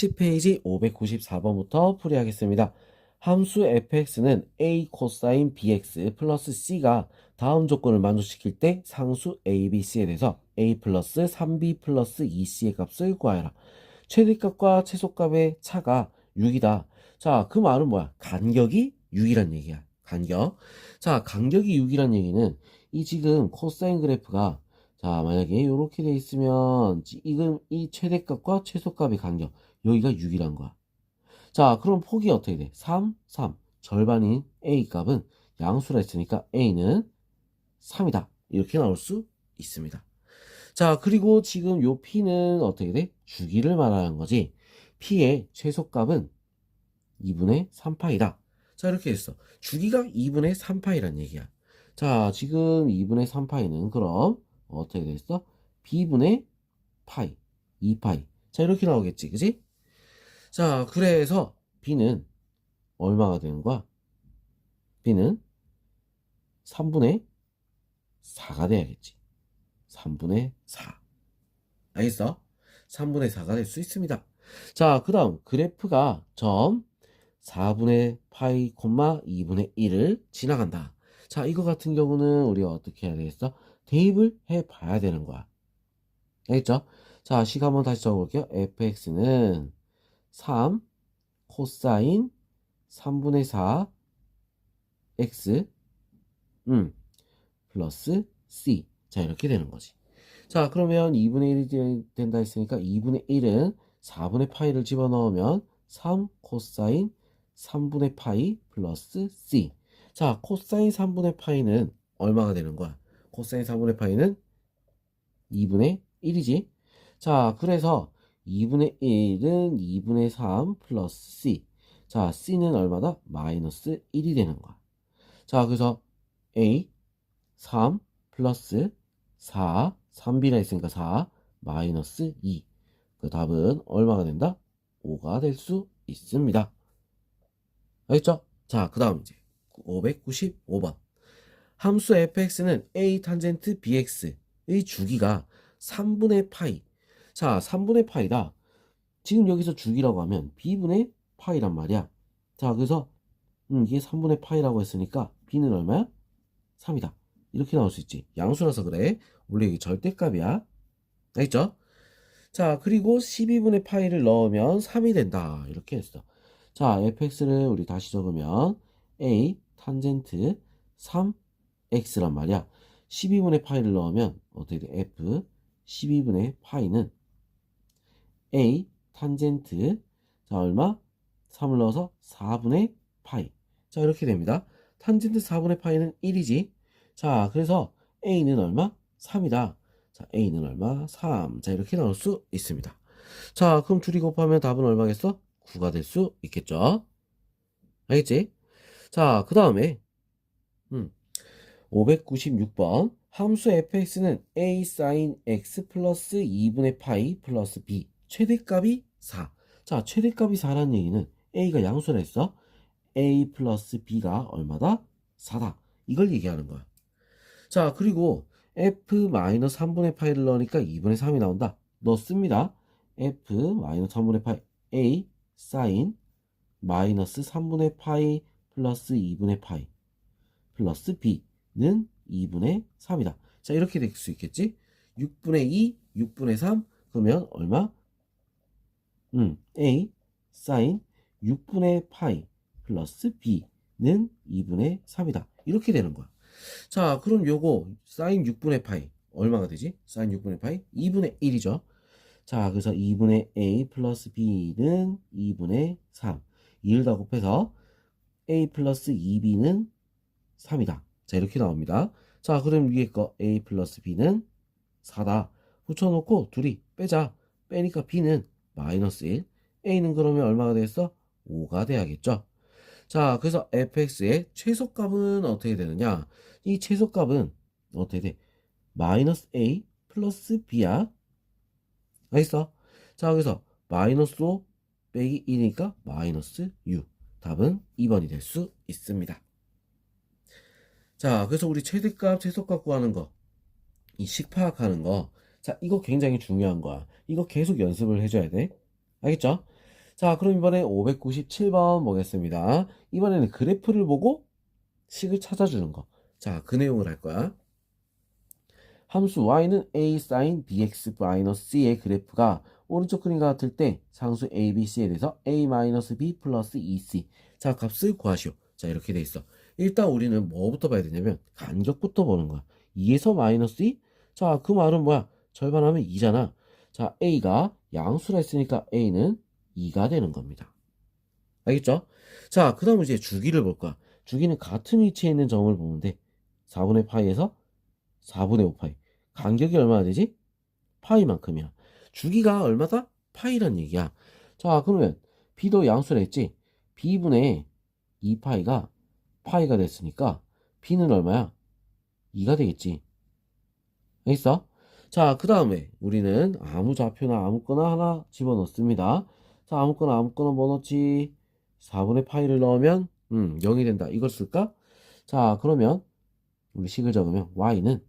17페이지 594번부터 풀이하겠습니다. 함수 fx는 a 코사인 bx 플러스 c가 다음 조건을 만족시킬 때 상수 a, b, c에 대해서 a 플러스 3b 플러스 2c의 값을 구하여라. 최대값과 최소값의 차가 6이다. 자, 그 말은 뭐야? 간격이 6이란 얘기야. 간격. 자, 간격이 6이란 얘기는 이 지금 코사인 그래프가 자, 만약에 이렇게 돼 있으면 지금 이 최대값과 최소값의 간격 여기가 6이란 거야. 자, 그럼 폭이 어떻게 돼? 3, 3. 절반인 A 값은 양수라 했으니까 A는 3이다. 이렇게 나올 수 있습니다. 자, 그리고 지금 요 P는 어떻게 돼? 주기를 말하는 거지. P의 최소값은 2분의 3파이다. 자, 이렇게 했어. 주기가 2분의 3파이란 얘기야. 자, 지금 2분의 3파이는 그럼 어떻게 됐어? B분의 파이, 2파이. 자, 이렇게 나오겠지. 그지? 자, 그래서 B는 얼마가 되는 거야? B는 3분의 4가 돼야겠지. 3분의 4. 알겠어? 3분의 4가 될 수 있습니다. 자, 그 다음 그래프가 점 4분의 파이, 콤마 2분의 1을 지나간다. 자, 이거 같은 경우는 우리가 어떻게 해야 되겠어? 대입을 해 봐야 되는 거야. 알겠죠? 자, 식 한번 다시 적어볼게요. fx는 3 코사인 3분의 4 x 음 플러스 c. 자 이렇게 되는 거지. 자 그러면 2분의 1이 된다 했으니까 2분의 1은 4분의 파이를 집어넣으면 3 코사인 3분의 파이 플러스 c. 자 코사인 3분의 파이는 얼마가 되는 거야? 코사인 3분의 파이는 2분의 1이지. 자 그래서 2분의 1은 2분의 3 플러스 c. 자, c는 얼마다? 마이너스 1이 되는 거야. 자, 그래서 a 3 플러스 4, 3b라 했으니까 4 마이너스 2. 그 답은 얼마가 된다? 5가 될 수 있습니다. 알겠죠? 자, 그 다음 이제 595번. 함수 fx는 a 탄젠트 bx의 주기가 3분의 파이 자, 3분의 파이다. 지금 여기서 주기라고 하면 b분의 파이란 말이야. 자, 그래서 음, 이게 3분의 파이라고 했으니까 b는 얼마야? 3이다. 이렇게 나올 수 있지. 양수라서 그래. 원래 이게 절대값이야. 알겠죠? 자, 그리고 12분의 파이를 넣으면 3이 된다. 이렇게 했어. 자, fx를 우리 다시 적으면 a 탄젠트 3x란 말이야. 12분의 파이를 넣으면 어떻게 돼? f 12분의 파이는 a 탄젠트 자 얼마? 3을 넣어서 4분의 파이 자 이렇게 됩니다 탄젠트 4분의 파이는 1이지 자 그래서 a는 얼마? 3이다 자 a는 얼마? 3 자 이렇게 나올 수 있습니다 자 그럼 둘이 곱하면 답은 얼마겠어? 9가 될 수 있겠죠 알겠지? 자 그 다음에 음, 596번 함수 fx는 a sin x 플러스 2분의 파이 플러스 b 최대값이 4. 자, 최대값이 4라는 얘기는 A가 양수라 했어. A 플러스 B가 얼마다? 4다. 이걸 얘기하는 거야. 자, 그리고 F 마이너스 3분의 파이를 넣으니까 2분의 3이 나온다. 넣습니다. F 마이너스 3분의 파이 A 사인 마이너스 3분의 파이 플러스 2분의 파이 플러스 B는 2분의 3이다. 자, 이렇게 될 수 있겠지? 6분의 2, 6분의 3, 그러면 얼마? 음, a 사인 6분의 파이 플러스 b는 2분의 3이다. 이렇게 되는 거야. 자, 그럼 요거 사인 6분의 파이 얼마가 되지? 사인 6분의 파이 2분의 1이죠. 자, 그래서 2분의 a 플러스 b는 2분의 3. 2를 다 곱해서 a 플러스 2b는 3이다. 자, 이렇게 나옵니다. 자, 그럼 위에 거 a 플러스 b는 4다. 붙여놓고 둘이 빼자. 빼니까 b는 마이너스 1. A는 그러면 얼마가 되겠어? 5가 돼야겠죠. 자, 그래서 fx의 최소값은 어떻게 되느냐? 이 최소값은 어떻게 돼? 마이너스 a 플러스 b야. 알겠어? 자, 그래서 마이너스 5 빼기 1이니까 마이너스 6. 답은 2번이 될 수 있습니다. 자, 그래서 우리 최대값, 최소값 구하는 거, 이 식 파악하는 거, 자, 이거 굉장히 중요한 거야. 이거 계속 연습을 해줘야 돼. 알겠죠? 자, 그럼 이번에 597번 보겠습니다. 이번에는 그래프를 보고 식을 찾아주는 거. 자, 그 내용을 할 거야. 함수 y는 a sin bx c의 그래프가 오른쪽 그림과 같을 때 상수 a, b, c에 대해서 a b 플러스 2c. 자, 값을 구하시오. 자, 이렇게 돼 있어. 일단 우리는 뭐부터 봐야 되냐면 간격부터 보는 거야. 2에서 마이너스 2? 자, 그 말은 뭐야? 절반하면 2잖아. 자, a가 양수라 했으니까 a는 2가 되는 겁니다. 알겠죠? 자, 그 다음 이제 주기를 볼 거야. 주기는 같은 위치에 있는 점을 돼. 4분의 파이에서 4분의 5파이. 간격이 얼마나 되지? 파이만큼이야. 주기가 얼마다? 파이란 얘기야. 자, 그러면 b도 양수라 했지? b분의 2파이가 파이가 됐으니까 b는 얼마야? 2가 되겠지. 알겠어? 자, 그 다음에 우리는 아무 좌표나 아무거나 하나 집어넣습니다. 자, 아무거나 아무거나 뭐 넣지? 4분의 파이를 넣으면 음, 0이 된다. 이걸 쓸까? 자, 그러면 우리 식을 적으면 y는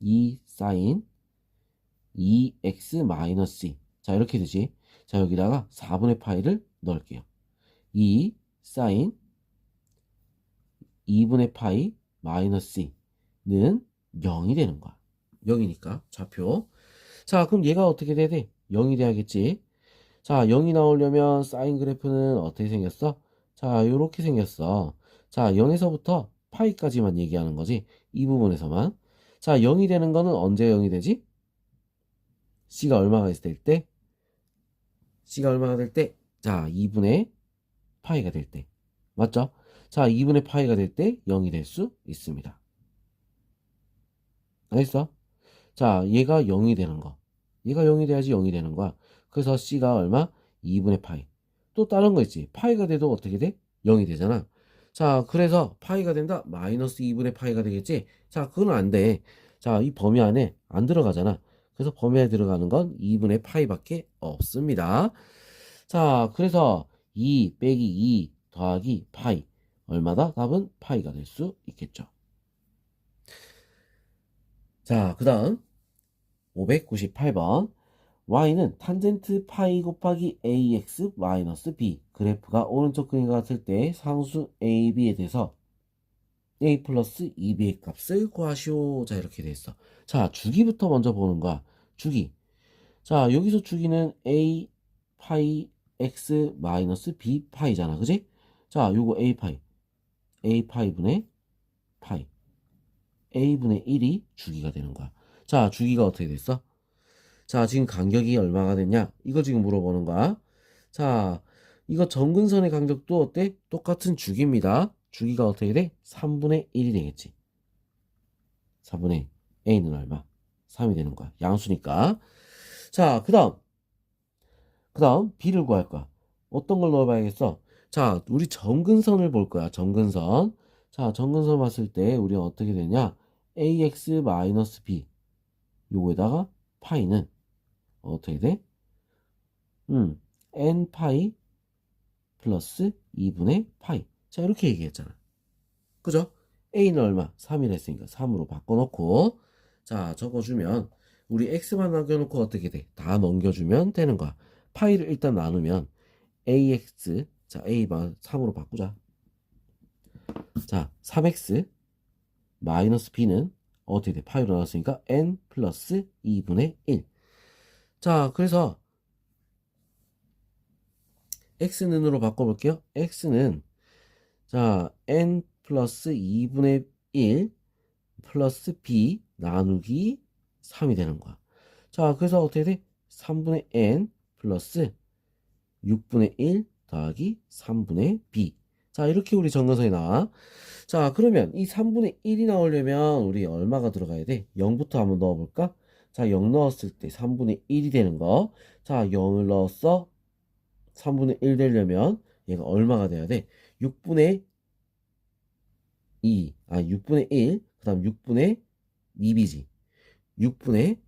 2 사인 2x 마이너스 2. 자, 이렇게 되지. 자, 여기다가 4분의 파이를 넣을게요. 2 사인 2분의 파이 마이너스 2는 0이 되는 거야. 0이니까 좌표. 자, 그럼 얘가 어떻게 돼야 돼? 0이 돼야겠지. 자, 0이 나오려면 사인 그래프는 어떻게 생겼어? 자, 요렇게 생겼어. 자, 0에서부터 파이까지만 얘기하는 거지. 이 부분에서만. 자, 0이 되는 거는 언제 0이 되지? C가 얼마가 있을 때? C가 얼마가 될 때? 자, 2분의 파이가 될 때. 맞죠? 자, 2분의 파이가 될 때 0이 될 수 있습니다. 알겠어? 자, 얘가 0이 되는 거. 얘가 0이 돼야지 0이 되는 거야. 그래서 C가 얼마? 2분의 파이. 또 다른 거 있지. 파이가 돼도 어떻게 돼? 0이 되잖아. 자, 그래서 파이가 된다? 마이너스 2분의 파이가 되겠지? 자, 그건 안 돼. 자, 이 범위 안에 안 들어가잖아. 그래서 범위 안에 들어가는 건 2분의 파이밖에 없습니다. 자, 그래서 2 빼기 2 더하기 파이. 얼마다? 답은 파이가 될 수 있겠죠. 자, 그 다음 598번 y는 탄젠트 파이 곱하기 ax 마이너스 b 그래프가 오른쪽 그림과 같을 때 상수 a, b에 대해서 a 플러스 2b의 값을 구하시오. 자, 이렇게 돼 있어. 자, 주기부터 먼저 보는 거야. 주기. 자, 여기서 주기는 a 파이 x 마이너스 b 파이잖아. 그지? 자, 요거 a 파이. a 파이분의 파이. a분의 1이 주기가 되는 거야. 자, 주기가 어떻게 됐어? 자, 지금 간격이 얼마가 됐냐? 이거 지금 물어보는 거야. 자, 이거 정근선의 간격도 어때? 똑같은 주기입니다. 주기가 어떻게 돼? 3분의 1이 되겠지. 4분의 a는 얼마? 3이 되는 거야. 양수니까. 자, 그 다음. 그 다음 b를 구할 거야. 어떤 걸 넣어봐야겠어? 자, 우리 정근선을 볼 거야. 정근선. 자, 정근선 봤을 때 우리 어떻게 되냐? ax 마이너스 b 요거에다가 파이는 어떻게 돼? 음, n 파이 플러스 2분의 파이. 자, 이렇게 얘기했잖아. 그죠? a는 얼마? 3이라 했으니까 3으로 바꿔놓고 자, 적어주면 우리 x만 남겨놓고 어떻게 돼? 다 넘겨주면 되는 거야. 파이를 일단 나누면 ax 자, a만 3으로 바꾸자. 자, 3x 마이너스 b는 어떻게 돼? 파이로 나왔으니까 n 플러스 2분의 1. 자, 그래서 x는으로 바꿔볼게요. x는 자 n 플러스 2분의 1 플러스 b 나누기 3이 되는 거야. 자, 그래서 어떻게 돼? 3분의 n 플러스 6분의 1 더하기 3분의 b. 자, 이렇게 우리 정근선이 나와. 자, 그러면 이 3분의 1이 나오려면 우리 얼마가 들어가야 돼? 0부터 한번 넣어볼까? 자, 0 넣었을 때 3분의 1이 되는 거. 자, 0을 넣었어. 3분의 1 되려면 얘가 얼마가 돼야 돼? 6분의 2, 아, 6분의 1, 그 다음 6분의 2b지. 6분의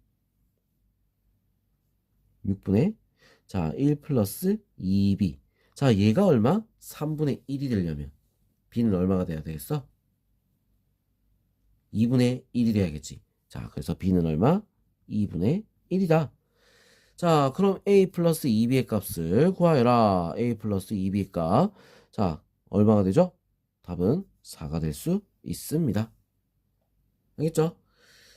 6분의 자, 1 플러스 2b. 자, 얘가 얼마? 3분의 1이 되려면 b는 얼마가 돼야 되겠어? 2분의 1이 돼야겠지. 자, 그래서 b는 얼마? 2분의 1이다. 자, 그럼 a 플러스 2b의 값을 구하여라. a 플러스 2b의 값. 자, 얼마가 되죠? 답은 4가 될 수 있습니다. 알겠죠?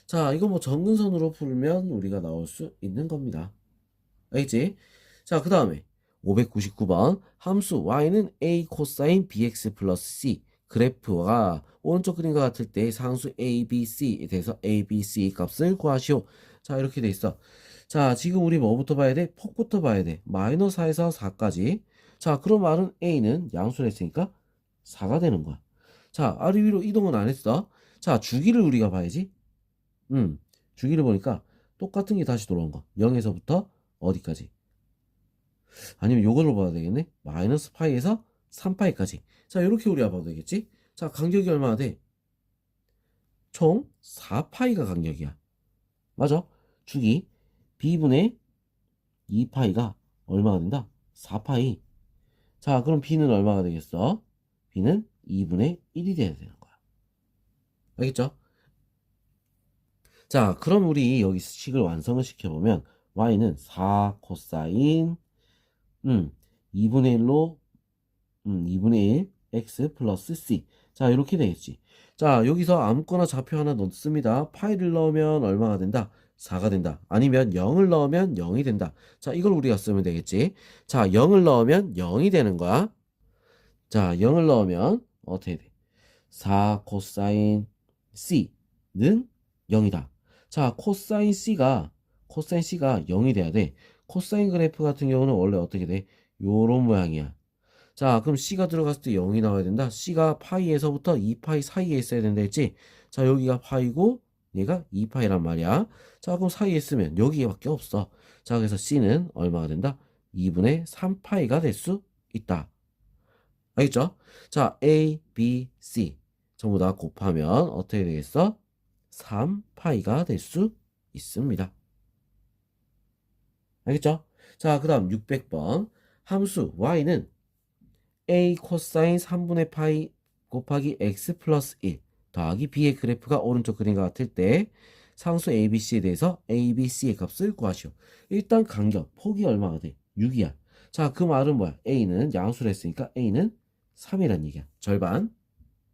자, 이거 뭐 정근선으로 풀면 우리가 나올 수 있는 겁니다. 알겠지? 자, 그 다음에 599번 함수 y는 a 코사인 bx 플러스 c 그래프가 오른쪽 그림과 같을 때 상수 a, b, c에 대해서 a, b, c 값을 구하시오. 자, 이렇게 돼 있어. 자, 지금 우리 뭐부터 봐야 돼? 폭부터 봐야 돼. 마이너스 4에서 4까지. 자, 그럼 말은 a는 양수를 했으니까 4가 되는 거야. 자, 아래 위로 이동은 안 했어. 자, 주기를 우리가 봐야지. 음, 주기를 보니까 똑같은 게 다시 돌아온 거. 0에서부터 어디까지? 아니면 요걸로 봐야 되겠네. 마이너스 파이에서 3파이까지. 자, 이렇게 우리가 봐도 되겠지? 자, 간격이 얼마나 돼? 총 4파이가 간격이야. 맞아. 주기 b분의 2파이가 얼마가 된다? 4파이. 자, 그럼 b는 얼마가 되겠어? b는 2분의 1이 돼야 되는 거야. 알겠죠? 자, 그럼 우리 여기 식을 완성을 시켜보면 y는 4 코사인 음, 2분의 1로 음, 2분의 1 x 플러스 c. 자 이렇게 되겠지. 자 여기서 아무거나 좌표 하나 넣습니다. 파이를 넣으면 얼마가 된다? 4가 된다. 아니면 0을 넣으면 0이 된다. 자 이걸 우리가 쓰면 되겠지. 자 0을 넣으면 0이 되는 거야. 자 0을 넣으면 어떻게 돼? 4 코사인 c는 0이다. 자 코사인 c가 코사인 c가 0이 돼야 돼 코사인 그래프 같은 경우는 원래 어떻게 돼? 요런 모양이야. 자, 그럼 C가 들어갔을 때 0이 나와야 된다. C가 파이에서부터 2파이 사이에 있어야 된다 했지? 자, 여기가 파이고 얘가 2파이란 말이야. 자, 그럼 사이에 있으면 여기밖에 없어. 자, 그래서 C는 얼마가 된다? 2분의 3파이가 될 수 있다. 알겠죠? 자, A, B, C 전부 다 곱하면 어떻게 되겠어? 3파이가 될 수 있습니다. 알겠죠? 자, 그 다음 600번. 함수 y는 a 코사인 3분의 파이 곱하기 x 플러스 1 더하기 b의 그래프가 오른쪽 그림과 같을 때 상수 abc에 대해서 abc의 값을 구하시오. 일단 간격, 폭이 얼마가 돼? 6이야. 자, 그 말은 뭐야? a는 양수를 했으니까 a는 3이란 얘기야. 절반.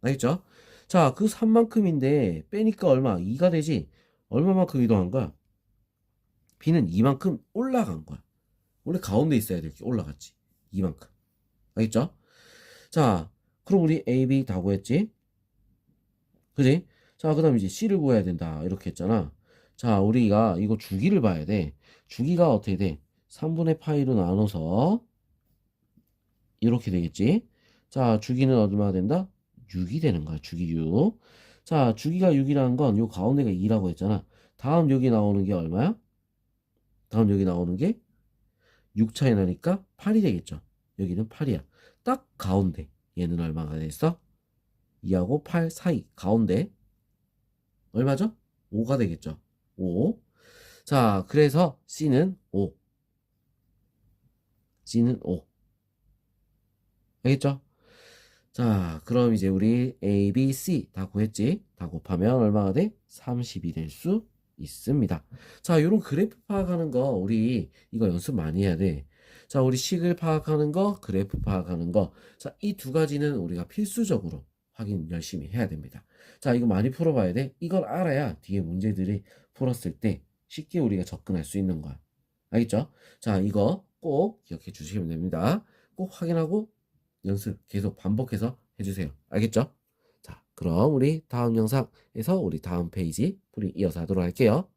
알겠죠? 자, 그 3만큼인데 빼니까 얼마? 2가 되지? 얼마만큼 이동한 거야? B는 이만큼 올라간 거야. 원래 가운데 있어야 될 게 올라갔지. 이만큼. 알겠죠? 자, 그럼 우리 A, B 다 구했지? 그지? 자, 그 다음 이제 C를 구해야 된다. 이렇게 했잖아. 자, 우리가 이거 주기를 봐야 돼. 주기가 어떻게 돼? 3분의 파이로 나눠서 이렇게 되겠지? 자, 주기는 얼마가 된다? 6이 되는 거야. 주기 6. 자, 주기가 6이라는 건 요 가운데가 2라고 했잖아. 다음 여기 나오는 게 얼마야? 다음 여기 나오는 게 6 차이 나니까 8이 되겠죠. 여기는 8이야. 딱 가운데. 얘는 얼마가 됐어? 2하고 8 사이 가운데 얼마죠? 5가 되겠죠. 5. 자, 그래서 C는 5. C는 5. 알겠죠? 자, 그럼 이제 우리 A, B, C 다 구했지? 다 곱하면 얼마가 돼? 30이 될 수 있습니다. 자, 이런 그래프 파악하는 거 우리 이거 연습 많이 해야 돼. 자, 우리 식을 파악하는 거, 그래프 파악하는 거. 자, 이 두 가지는 우리가 필수적으로 확인 열심히 해야 됩니다. 자, 이거 많이 풀어봐야 돼. 이걸 알아야 뒤에 문제들이 풀었을 때 쉽게 우리가 접근할 수 있는 거야. 알겠죠? 자, 이거 꼭 기억해 주시면 됩니다. 꼭 확인하고 연습 계속 반복해서 해주세요. 알겠죠? 자, 그럼 우리 다음 영상에서 우리 다음 페이지 풀이 이어서 하도록 할게요.